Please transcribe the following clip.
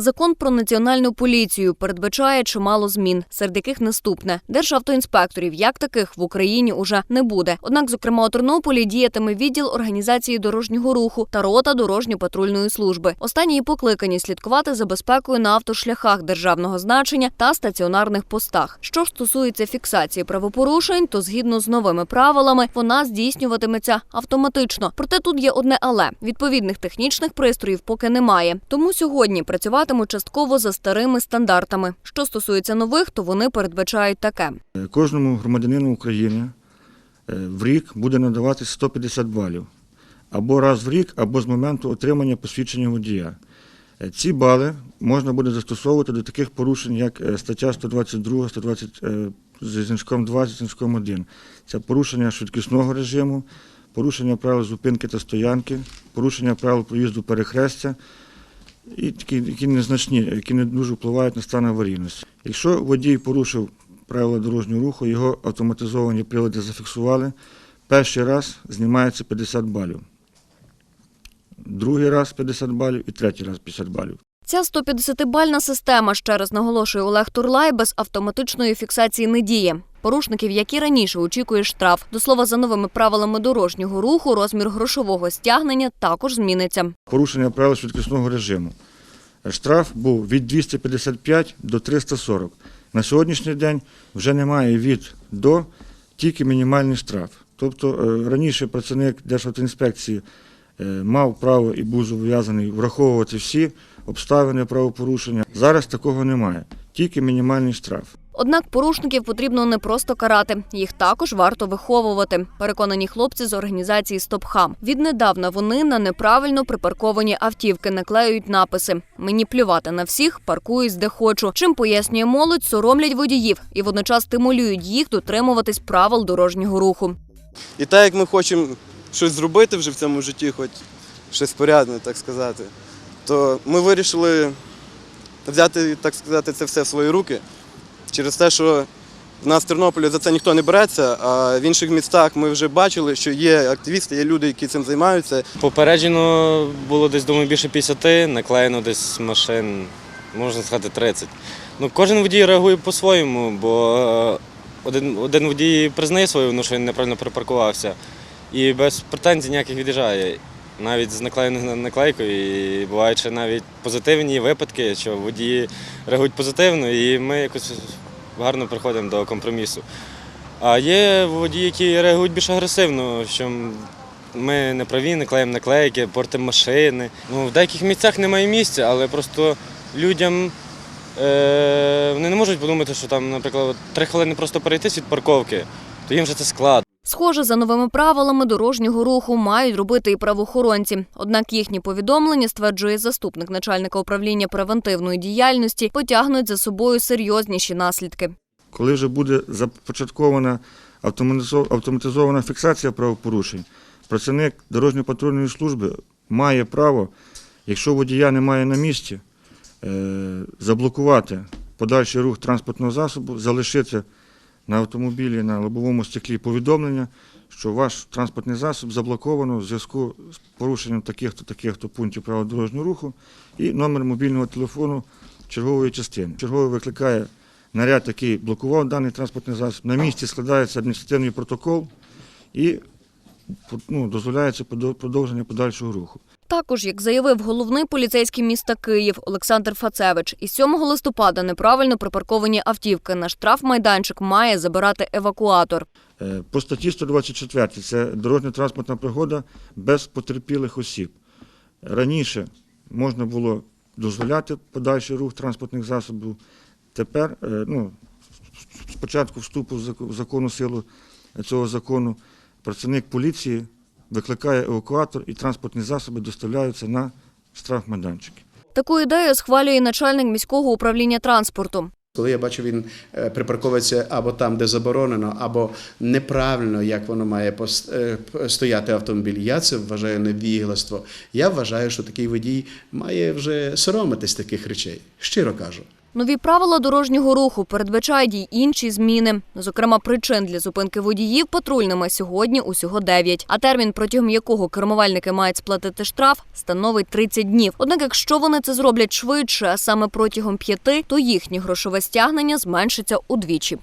Закон про національну поліцію передбачає чимало змін, серед яких наступне державтоінспекторів, як таких в Україні уже не буде. Однак, зокрема, у Тернополі діятиме відділ організації дорожнього руху та рота дорожньо-патрульної служби. Останні покликані слідкувати за безпекою на автошляхах державного значення та стаціонарних постах. Що ж стосується фіксації правопорушень, то згідно з новими правилами вона здійснюватиметься автоматично. Проте тут є одне але відповідних технічних пристроїв поки немає. Тому сьогодні працюватимуть частково за старими стандартами. Що стосується нових, то вони передбачають таке. Е, Кожному громадянину України е, в рік буде надавати 150 балів або раз в рік, або з моменту отримання посвідчення водія. Е, Ці бали можна буде застосовувати до таких порушень, як стаття 122, 120 е, зі значком 2, зі значком 1. Це порушення швидкісного режиму, порушення правил зупинки та стоянки, порушення правил проїзду перехрестя і такі, які незначні, які не дуже впливають на стан аварійності. Якщо водій порушив правила дорожнього руху, його автоматизовані прилади зафіксували, перший раз знімається 50 балів, другий раз 50 балів і третій раз 50 балів. Ця 150-бальна система, ще раз наголошує Олег Турлай, без автоматичної фіксації не діє. Порушників, які раніше очікує штраф. До слова, за новими правилами дорожнього руху, розмір грошового стягнення також зміниться. Порушення правил швидкісного режиму. Штраф був від 255 до 340. На сьогоднішній день вже немає від до, тільки мінімальний штраф. Тобто е, раніше працівник Державтоінспекції е, мав право і був зобов'язаний враховувати всі обставини правопорушення. Зараз такого немає, тільки мінімальний штраф. Однак порушників потрібно не просто карати, їх також варто виховувати. Переконані хлопці з організації «Стопхам». Віднедавна вони на неправильно припарковані автівки наклеюють написи: Мені плювати на всіх, паркуюсь де хочу. Чим пояснює молодь, соромлять водіїв і водночас стимулюють їх дотримуватись правил дорожнього руху. І так як ми хочемо щось зробити вже в цьому житті, хоч щось порядне, так сказати, то ми вирішили взяти, так сказати, це все в свої руки через те, що в нас в Тернополі за це ніхто не береться, а в інших містах ми вже бачили, що є активісти, є люди, які цим займаються. Попереджено було десь, думаю, більше 50, наклеєно десь машин, можна сказати, 30. Ну, кожен водій реагує по-своєму, бо е, один, один водій признає свою вину, що він неправильно припаркувався, і без претензій ніяких від'їжджає. Навіть з наклейкою, і бувають навіть позитивні випадки, що водії реагують позитивно, і ми якось гарно приходимо до компромісу. А є водії, які реагують більш агресивно, що ми не праві, не клеїмо наклейки, портимо машини. Ну, в деяких місцях немає місця, але просто людям е, вони не можуть подумати, що там, наприклад, три хвилини просто перейти від парковки, то їм вже це складно. Схоже, за новими правилами дорожнього руху мають робити і правоохоронці. Однак їхні повідомлення, стверджує заступник начальника управління превентивної діяльності, потягнуть за собою серйозніші наслідки. Коли вже буде започаткована автоматизо- автоматизована фіксація правопорушень, працівник дорожньо-патрульної служби має право, якщо водія немає на місці, е, заблокувати подальший рух транспортного засобу, залишити на автомобілі на лобовому стеклі повідомлення, що ваш транспортний засіб заблоковано в зв'язку з порушенням таких-то таких-то пунктів правил дорожнього руху і номер мобільного телефону чергової частини. Черговий викликає наряд, який блокував даний транспортний засіб. На місці складається адміністративний протокол і ну, дозволяється продовження подальшого руху. Також, як заявив головний поліцейський міста Київ Олександр Фацевич, із 7 листопада неправильно припарковані автівки на штрафмайданчик має забирати евакуатор. Е, По статті 124 це дорожньо-транспортна пригода без потерпілих осіб. Раніше можна було дозволяти подальший рух транспортних засобів. Тепер, е, ну, з початку вступу в закону силу цього закону, працівник поліції викликає евакуатор і транспортні засоби доставляються на штрафмайданчики. Таку ідею схвалює начальник міського управління транспорту. Коли я бачу, він е, припарковується або там, де заборонено, або неправильно, як воно має е, стояти автомобіль. Я це вважаю невігластво. Я вважаю, що такий водій має вже соромитись таких речей. Щиро кажу. Нові правила дорожнього руху передбачають й інші зміни. Зокрема, причин для зупинки водіїв патрульними сьогодні усього 9, а термін, протягом якого кермувальники мають сплатити штраф, становить 30 днів. Однак, якщо вони це зроблять швидше, а саме протягом п'яти, то їхнє грошове стягнення зменшиться удвічі.